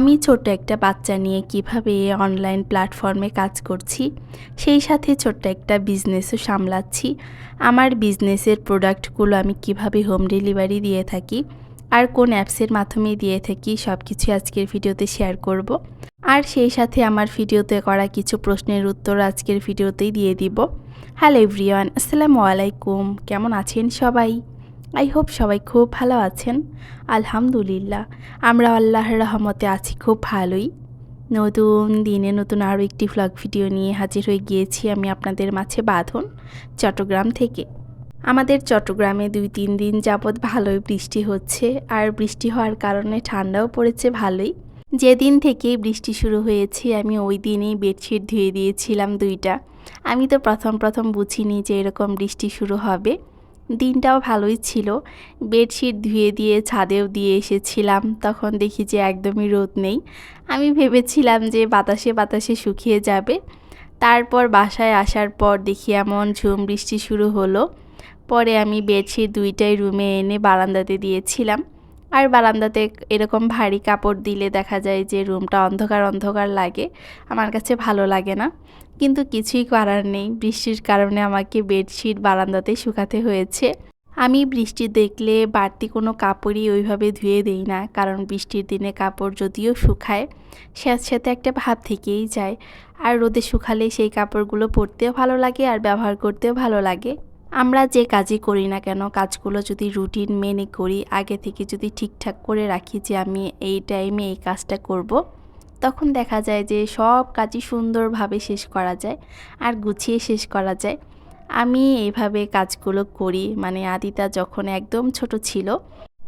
আমি ছোট্ট একটা বাচ্চা নিয়ে কীভাবে অনলাইন প্ল্যাটফর্মে কাজ করছি, সেই সাথে ছোট্ট একটা বিজনেসও সামলাচ্ছি। আমার বিজনেসের প্রোডাক্টগুলো আমি কীভাবে হোম ডেলিভারি দিয়ে থাকি আর কোন অ্যাপসের মাধ্যমে দিয়ে থাকি সব কিছু আজকের ভিডিওতে শেয়ার করব। আর সেই সাথে আমার ভিডিওতে করা কিছু প্রশ্নের উত্তর আজকের ভিডিওতেই দিয়ে দিব। হ্যালো এভরিওয়ান আসসালামু আলাইকুম, কেমন আছেন সবাই? আই হোপ সবাই খুব ভালো আছেন। আলহামদুলিল্লাহ। আমরা আল্লাহর রহমতে আছি খুব ভালোই। নতুন দিনে নতুন আরও একটি ফ্লগ ভিডিও নিয়ে হাজির হয়ে গিয়েছি আমি আপনাদের মাঝে বাঁধন চট্টগ্রাম থেকে। আমাদের চট্টগ্রামে দুই তিন দিন যাবৎ ভালোই বৃষ্টি হচ্ছে আর বৃষ্টি হওয়ার কারণে ঠান্ডাও পড়েছে ভালোই। যেদিন থেকে বৃষ্টি শুরু হয়েছে আমি ওই দিনেই বেডশিট ধুয়ে দিয়েছিলাম দুইটা। আমি তো প্রথম প্রথম বুঝিনি যে এরকম বৃষ্টি শুরু হবে। দিনটাও ভালোই ছিল। বেডশিট ধুয়ে দিয়ে, ছাদেও দিয়ে এসেছিলাম। তখন দেখি যে একদমই রোদ নেই। আমি ভেবেছিলাম যে বাতাসে বাতাসে শুকিয়ে যাবে। তারপর বাসায় আসার পর দেখি এমন ঝুম বৃষ্টি শুরু হলো। পরে আমি বেডশিট দুইটাই রুমে এনে বারান্দাতে দিয়েছিলাম। আর বারান্দাতে এরকম ভারী কাপড় দিলে দেখা যায় যে রুমটা অন্ধকার অন্ধকার লাগে। আমার কাছে ভালো লাগে না। কিন্তু কিছুই করার নেই। বৃষ্টির কারণে আমাকে বেডশিট বারান্দাতে শুকাতে হয়েছে। আমি বৃষ্টি দেখলে বাড়তি কোনো কাপড়ই ওইভাবে ধুয়ে দেই না, কারণ বৃষ্টির দিনে কাপড় যদিও শুকায়, সাথে সাথে একটা ভাব থেকেই যায়। আর রোদে শুকালে সেই কাপড়গুলো পরতেও ভালো লাগে আর ব্যবহার করতেও ভালো লাগে। আমরা যে কাজই করি না কেন, কাজগুলো যদি রুটিন মেনে করি, আগে থেকে যদি ঠিকঠাক করে রাখি যে আমি এই টাইমে এই কাজটা করব। তখন দেখা যায় যে সব কাজই সুন্দরভাবে শেষ করা যায় আর গুছিয়ে শেষ করা যায়। আমি এইভাবে কাজগুলো করি মানে আদিতা যখন একদম ছোট ছিল,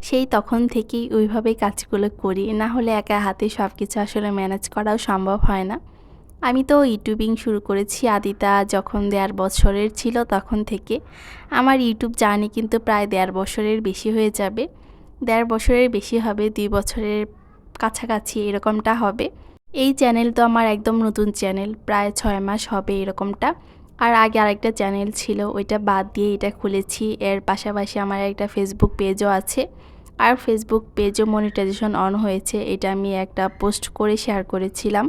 সেই তখন থেকেই ওইভাবে কাজগুলো করি। না হলে একা হাতে সব কিছু আসলে ম্যানেজ করাও সম্ভব হয় না। আমি তো ইউটিউবিং শুরু করেছি আদিতা যখন দেড় বছরের ছিল তখন থেকে। আমার ইউটিউব জার্নি কিন্তু প্রায় দেড় বছরের বেশি হয়ে যাবে। দেড় বছরের বেশি হবে, দুই বছরের কাছাকাছি এরকমটা হবে। এই চ্যানেল তো আমার একদম নতুন চ্যানেল, প্রায় ছয় মাস হবে এরকমটা। আর আগে আরেকটা চ্যানেল ছিল, ওইটা বাদ দিয়ে এটা খুলেছি। এর পাশাপাশি আমার একটা ফেসবুক পেজও আছে। আর ফেসবুক পেজও মনিটাইজেশন অন হয়েছে, এটা আমি একটা পোস্ট করে শেয়ার করেছিলাম,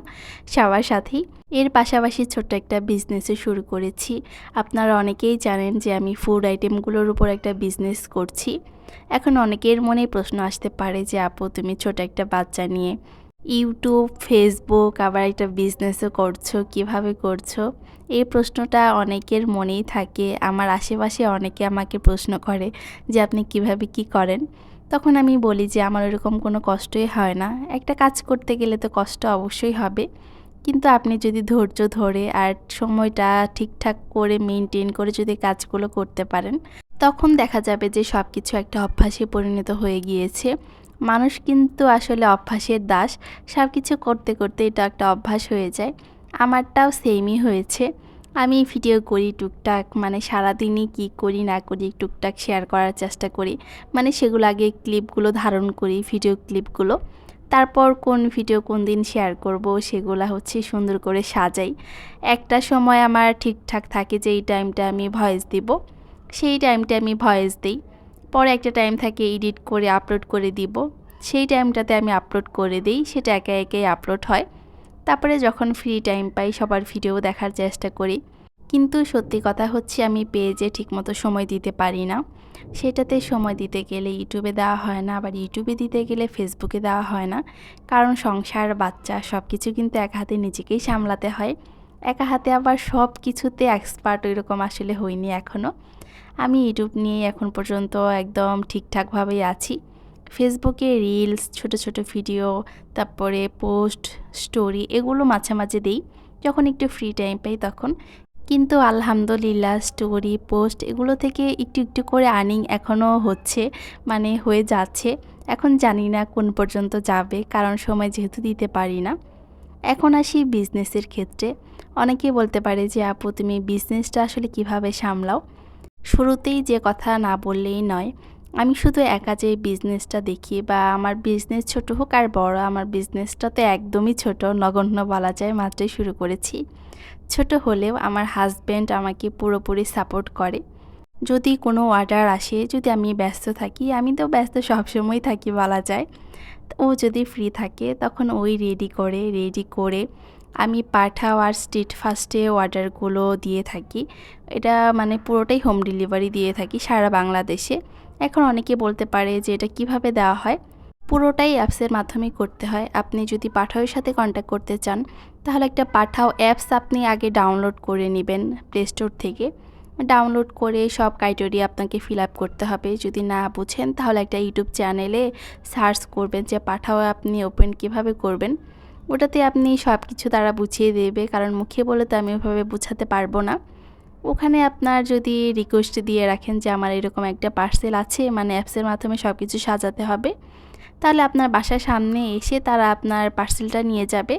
সবার সাথেই। এর পাশাপাশি ছোট্ট একটা বিজনেসও শুরু করেছি। আপনারা অনেকেই জানেন যে আমি ফুড আইটেমগুলোর উপর একটা বিজনেস করছি। এখন অনেকের মনে প্রশ্ন আসতে পারে যে, আপু, তুমি ছোট একটা বাচ্চা নিয়ে ইউটিউব ফেসবুক আবার একটা বিজনেসও করছ, কীভাবে করছ? এই প্রশ্নটা অনেকের মনেই থাকে। আমার আশেপাশে অনেকে আমাকে প্রশ্ন করে যে, আপনি কীভাবে কি করেন? তখন আমি বলি যে আমার এরকম কোনো কষ্টই হয় না। একটা কাজ করতে গেলে তো কষ্ট অবশ্যই হবে। কিন্তু আপনি যদি ধৈর্য ধরে আর সময়টা ঠিকঠাক করে মেনটেন করে যদি কাজগুলো করতে পারেন, তখন দেখা যাবে যে সব কিছু একটা অভ্যাসে পরিণত হয়ে গিয়েছে। মানুষ কিন্তু আসলে অভ্যাসের দাস। সব কিছু করতে করতে এটা একটা অভ্যাস হয়ে যায়। আমারটাও সেমই হয়েছে। আমি ভিডিও করি টুকটাক মানে সারাদিনই কি করি না করি টুকটাক শেয়ার করার চেষ্টা করি। মানে সেগুলো আগে ক্লিপগুলো ধারণ করি ভিডিও ক্লিপগুলো তারপর কোন ভিডিও কোন দিন শেয়ার করব সেগুলো হচ্ছে সুন্দর করে সাজাই। একটা সময় আমার ঠিকঠাক থাকে যে এই টাইমটা আমি ভয়েস দিব, সেই টাইমটা আমি ভয়েস দিই। পরে একটা টাইম থাকে এডিট করে আপলোড করে দিব, সেই টাইমটাতে আমি আপলোড করে দিই, সেটা একে একে আপলোড হয়। তারপরে যখন ফ্রি টাইম পাই, সবার ভিডিও দেখার চেষ্টা করি। কিন্তু সত্যি কথা হচ্ছে, আমি পেজে ঠিকমতো সময় দিতে পারি না। সেটাতে সময় দিতে গেলে ইউটিউবে দেওয়া হয় না, আবার ইউটিউবে দিতে গেলে ফেসবুকে দেওয়া হয় না। কারণ সংসার, বাচ্চা সব কিছু কিন্তু এক হাতে নিজেকেই সামলাতে হয়। একা হাতে আবার সব কিছুতে এক্সপার্ট ওইরকম আসলে হইনি এখনও আমি ইউটিউব নিয়ে এখন পর্যন্ত একদম ঠিকঠাকভাবেই আছি। ফেসবুকে রিলস ছোট ছোট ভিডিও তারপরে পোস্ট স্টোরি এগুলো মাঝে মাঝে দিই। যখন একটু ফ্রি টাইম পাই তখন। কিন্তু আলহামদুলিল্লাহ স্টোরি পোস্ট এগুলো থেকে একটু একটু করে আর্নিং এখনও হচ্ছে মানে হয়ে যাচ্ছে। এখন জানি না কোন পর্যন্ত যাবে, কারণ সময় যেহেতু দিতে পারি না। এখন আসি বিজনেসের ক্ষেত্রে। অনেকেই বলতে পারে যে, আপু, তুমি বিজনেসটা আসলে কীভাবে সামলাও? শুরুতেই যে কথা না বললেই নয়। আমি শুধু একা যে বিজনেসটা দেখি বা আমার বিজনেস ছোট হোক আর বড়, আমার বিজনেসটা তো একদমই ছোট, নগণ্য বলা যায়, মাত্রই শুরু করেছি। ছোট হলেও আমার হাজব্যান্ড আমাকে পুরোপুরি সাপোর্ট করে। যদি কোনো অর্ডার আসে, যদি আমি ব্যস্ত থাকি, আমি তো ব্যস্ত সবসময় থাকি বলা যায়। ও যদি ফ্রি থাকে, তখন ওই রেডি করে রেডি করে আমি পাঠাও আর স্ট্রিট ফাস্টে অর্ডারগুলো দিয়ে থাকি। এটা মানে পুরোটাই হোম ডেলিভারি দিয়ে থাকি সারা বাংলাদেশে। এখন অনেকে বলতে পারে যে এটা কীভাবে দেওয়া হয়। পুরোটাই অ্যাপসের মাধ্যমেই করতে হয়। আপনি যদি পাঠাওয়ের সাথে কন্ট্যাক্ট করতে চান, তাহলে একটা পাঠাও অ্যাপস আপনি আগে ডাউনলোড করে নেবেন প্লে স্টোর থেকে। ডাউনলোড করে সব ক্রাইটেরিয়া আপনাকে ফিল আপ করতে হবে। যদি না বুঝেন, তাহলে একটা ইউটিউব চ্যানেলে সার্চ করবেন যে পাঠাও আপনি ওপেন কীভাবে করবেন। ওটাতে আপনি সব কিছু তারা বুঝিয়ে দেবে। কারণ মুখে বলে তো আমি ওইভাবে বুঝাতে পারব না। ওখানে আপনার যদি রিকোয়েস্ট দিয়ে রাখেন যে আমার এরকম একটা পার্সেল আছে মানে অ্যাপসের মাধ্যমে সব কিছু সাজাতে হবে, তাহলে আপনার বাসার সামনে এসে তারা আপনার পার্সেলটা নিয়ে যাবে।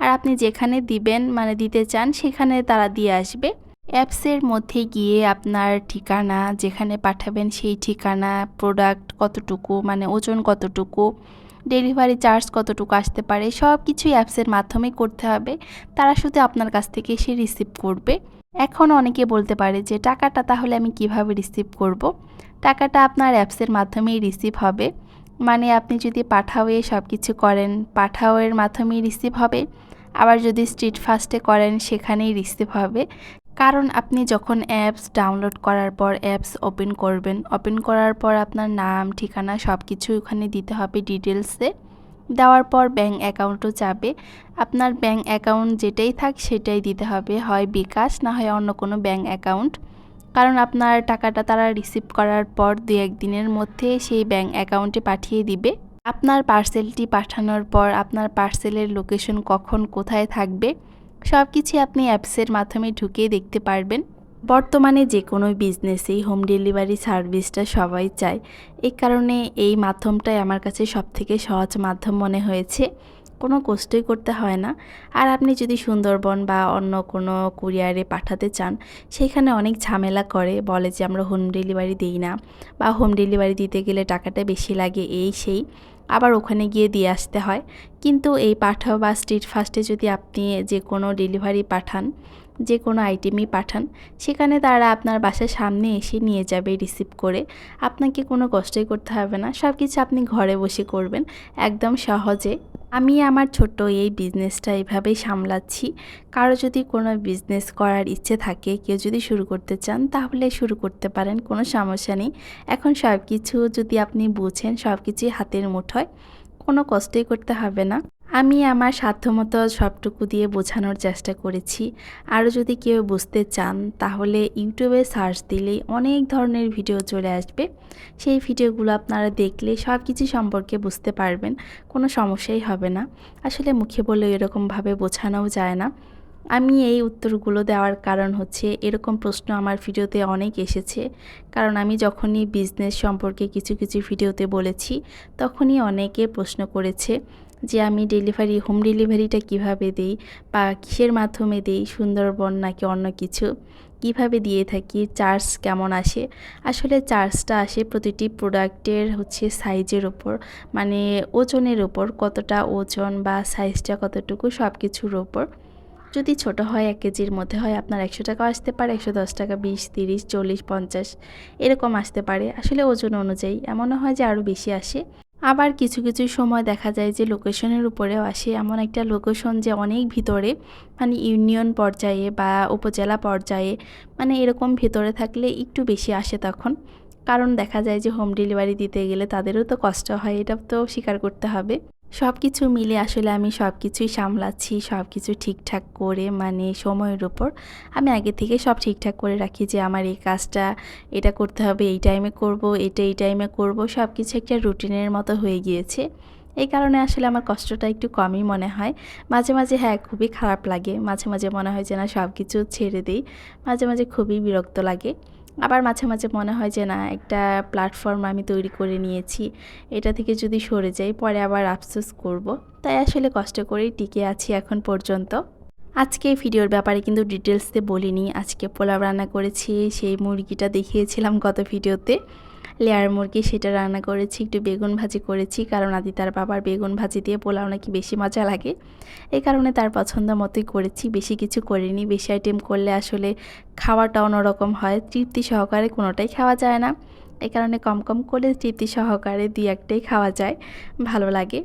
আর আপনি যেখানে দিবেন মানে দিতে চান, সেখানে তারা দিয়ে আসবে। অ্যাপসের মধ্যে গিয়ে আপনার ঠিকানা, যেখানে পাঠাবেন সেই ঠিকানা প্রোডাক্ট কতটুকু মানে ওজন কতটুকু ডেলিভারি চার্জ কতটুকু আসতে পারে সব কিছুই অ্যাপসের মাধ্যমে করতে হবে। তারা শুধু আপনার কাছ থেকে এসে রিসিভ করবে। এখন অনেকে বলতে পারে যে, টাকাটা তাহলে আমি কীভাবে রিসিভ করব। টাকাটা আপনার অ্যাপসের মাধ্যমেই রিসিভ হবে। মানে আপনি যদি পাঠাওয়ে সব কিছু করেন, পাঠাওয়ের মাধ্যমেই রিসিভ হবে। আবার যদি স্ট্রিট ফাস্টে করেন, সেখানেই রিসিভ হবে। কারণ আপনি যখন অ্যাপস ডাউনলোড করার পর অ্যাপস ওপেন করবেন ওপেন করার পর আপনার নাম, ঠিকানা সব কিছু ওখানে দিতে হবে ডিটেলসে দেওয়ার পর ব্যাঙ্ক অ্যাকাউন্টও যাবে। আপনার ব্যাঙ্ক অ্যাকাউন্ট যেটাই থাক সেটাই দিতে হবে, হয় বিকাশ, না হয় অন্য কোনো ব্যাঙ্ক অ্যাকাউন্ট। কারণ আপনার টাকাটা তারা রিসিভ করার পর দু একদিনের মধ্যে সেই ব্যাঙ্ক অ্যাকাউন্টে পাঠিয়ে দিবে। আপনার পার্সেলটি পাঠানোর পর আপনার পার্সেলের লোকেশন কখন কোথায় থাকবে সব কিছু আপনি অ্যাপসের মাধ্যমে ঢুকে দেখতে পারবেন। বর্তমানে যে কোনো বিজনেসেই হোম ডেলিভারি সার্ভিসটা সবাই চায়। এই কারণে এই মাধ্যমটাই আমার কাছে সবথেকে সহজ মাধ্যম মনে হয়েছে। কোনো কষ্টই করতে হয় না। আর আপনি যদি সুন্দরবন বা অন্য কোনো কুরিয়ারে পাঠাতে চান, সেখানে অনেক ঝামেলা করে, বলে যে আমরা হোম ডেলিভারি দিই না বা হোম ডেলিভারি দিতে গেলে টাকাটা বেশি লাগে, এই সেই। আবার ওখানে গিয়ে দিয়ে আসতে হয়। কিন্তু এই পাঠাও বা স্ট্রিট ফাস্টে যদি আপনি যে কোনো ডেলিভারি পাঠান, যে কোনো আইটেমই পাঠান, সেখানে তারা আপনার বাসার সামনে এসে নিয়ে যাবে রিসিভ করে। আপনাকে কোনো কষ্টই করতে হবে না। সব কিছু আপনি ঘরে বসে করবেন। একদম সহজে। আমি আমার ছোট্ট এই বিজনেসটা এভাবেই সামলাচ্ছি। কারও যদি কোনো বিজনেস করার ইচ্ছে থাকে, কেউ যদি শুরু করতে চান, তাহলে শুরু করতে পারেন, কোনো সমস্যা নেই। এখন সব কিছু যদি আপনি বুঝেন সব কিছুই হাতের মুঠোয়। কোনো কষ্টই করতে হবে না। আমি আমার সাধ্যমতো সবটুকু দিয়ে বোঝানোর চেষ্টা করেছি। আরও যদি কেউ বুঝতে চান, তাহলে ইউটিউবে সার্চ দিলেই অনেক ধরনের ভিডিও চলে আসবে। সেই ভিডিওগুলো আপনারা দেখলে সব কিছু সম্পর্কে বুঝতে পারবেন, কোনো সমস্যাই হবে না। আসলে মুখে বলে এরকমভাবে বোঝানোও যায় না। আমি এই উত্তরগুলো দেওয়ার কারণ হচ্ছে, এরকম প্রশ্ন আমার ভিডিওতে অনেক এসেছে। কারণ আমি যখনই বিজনেস সম্পর্কে কিছু কিছু ভিডিওতে বলেছি, তখনই অনেকে প্রশ্ন করেছে যে, আমি ডেলিভারি হোম ডেলিভারিটা কীভাবে দিই বা কিসের মাধ্যমে দিই, সুন্দরবন নাকি অন্য কিছু? কীভাবে দিয়ে থাকি? চার্জ কেমন আসে? আসলে চার্জটা আসে প্রতিটি প্রোডাক্টের হচ্ছে সাইজের ওপর মানে ওজনের ওপর কতটা ওজন বা সাইজটা কতটুকু সব কিছুর ওপর যদি ছোট হয় এক কেজির মধ্যে হয় আপনার একশো টাকা আসতে পারে, একশো দশ টাকা, বিশ, তিরিশ, চল্লিশ, পঞ্চাশ, এরকম আসতে পারে। আসলে ওজন অনুযায়ী এমনও হয় যে আরও বেশি আসে। আবার কিছু কিছু সময় দেখা যায় যে লোকেশনের উপরেও আসে। এমন একটা লোকেশন যে অনেক ভিতরে মানে ইউনিয়ন পর্যায়ে বা উপজেলা পর্যায়ে মানে এরকম ভিতরে থাকলে একটু বেশি আসে তখন। কারণ দেখা যায় যে হোম ডেলিভারি দিতে গেলে তাদেরও তো কষ্ট হয়, এটা তো স্বীকার করতে হবে। সব কিছু মিলে আসলে আমি সব কিছুই সামলাচ্ছি সব কিছু ঠিকঠাক করে মানে সময়ের ওপর আমি আগে থেকে সব ঠিকঠাক করে রাখি যে আমার এই কাজটা এটা করতে হবে, এই টাইমে করব, এটা এই টাইমে করব সব কিছু একটা রুটিনের মতো হয়ে গিয়েছে। এই কারণে আসলে আমার কষ্টটা একটু কমই মনে হয়। মাঝে মাঝে হ্যাঁ খুবই খারাপ লাগে। মাঝে মাঝে মনে হয় যে না সব কিছু ছেড়ে দিই। মাঝে মাঝে খুবই বিরক্ত লাগে। আবার মাঝে মাঝে মনে হয় যে না, একটা প্ল্যাটফর্ম আমি তৈরি করে নিয়েছি, এটা থেকে যদি সরে যাই, পরে আবার আফসোস করব। তাই আসলে কষ্ট করেই টিকে আছি এখন পর্যন্ত। আজকে ভিডিওর ব্যাপারে কিন্তু ডিটেলসে বলিনি। আজকে পোলাও রান্না করেছি, সেই মুরগিটা দেখিয়েছিলাম গত ভিডিওতে। লেয়ার মুরগি সেটা রান্না করেছি, একটু বেগুন ভাজি করেছি, কারণ আদি তার বাবার বেগুন ভাজি দিয়ে পোলাও নাকি বেশি মজা লাগে। এই কারণে তার পছন্দ মতোই করেছি, বেশি কিছু করিনি, বেশি আইটেম করলে আসলে খাওয়াটা অন্যরকম হয়, তৃপ্তি সহকারে কোনোটাই খাওয়া যায় না। এই কারণে কম কম করে তৃপ্তি সহকারে দুই একটাই খাওয়া যায়, ভালো লাগে।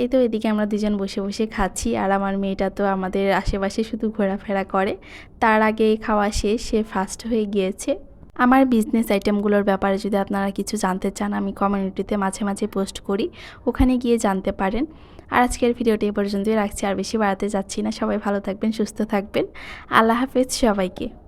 এই তো এদিকে আমরা দুজন বসে বসে খাচ্ছি, আর আমার মেয়েটা তো আমাদের আশেপাশে শুধু ঘোরাফেরা করে। তার আগে খাওয়া শেষ, সে ফার্স্ট হয়ে গিয়েছে। আমার বিজনেস আইটেমগুলোর ব্যাপারে যদি আপনারা কিছু জানতে চান, আমি কমিউনিটিতে মাঝে মাঝে পোস্ট করি, ওখানে গিয়ে জানতে পারেন। আর আজকের ভিডিওটি এ পর্যন্তই রাখছি, আর বেশি বাড়াতে যাচ্ছি না। সবাই ভালো থাকবেন, সুস্থ থাকবেন। আল্লাহ হাফেজ সবাইকে।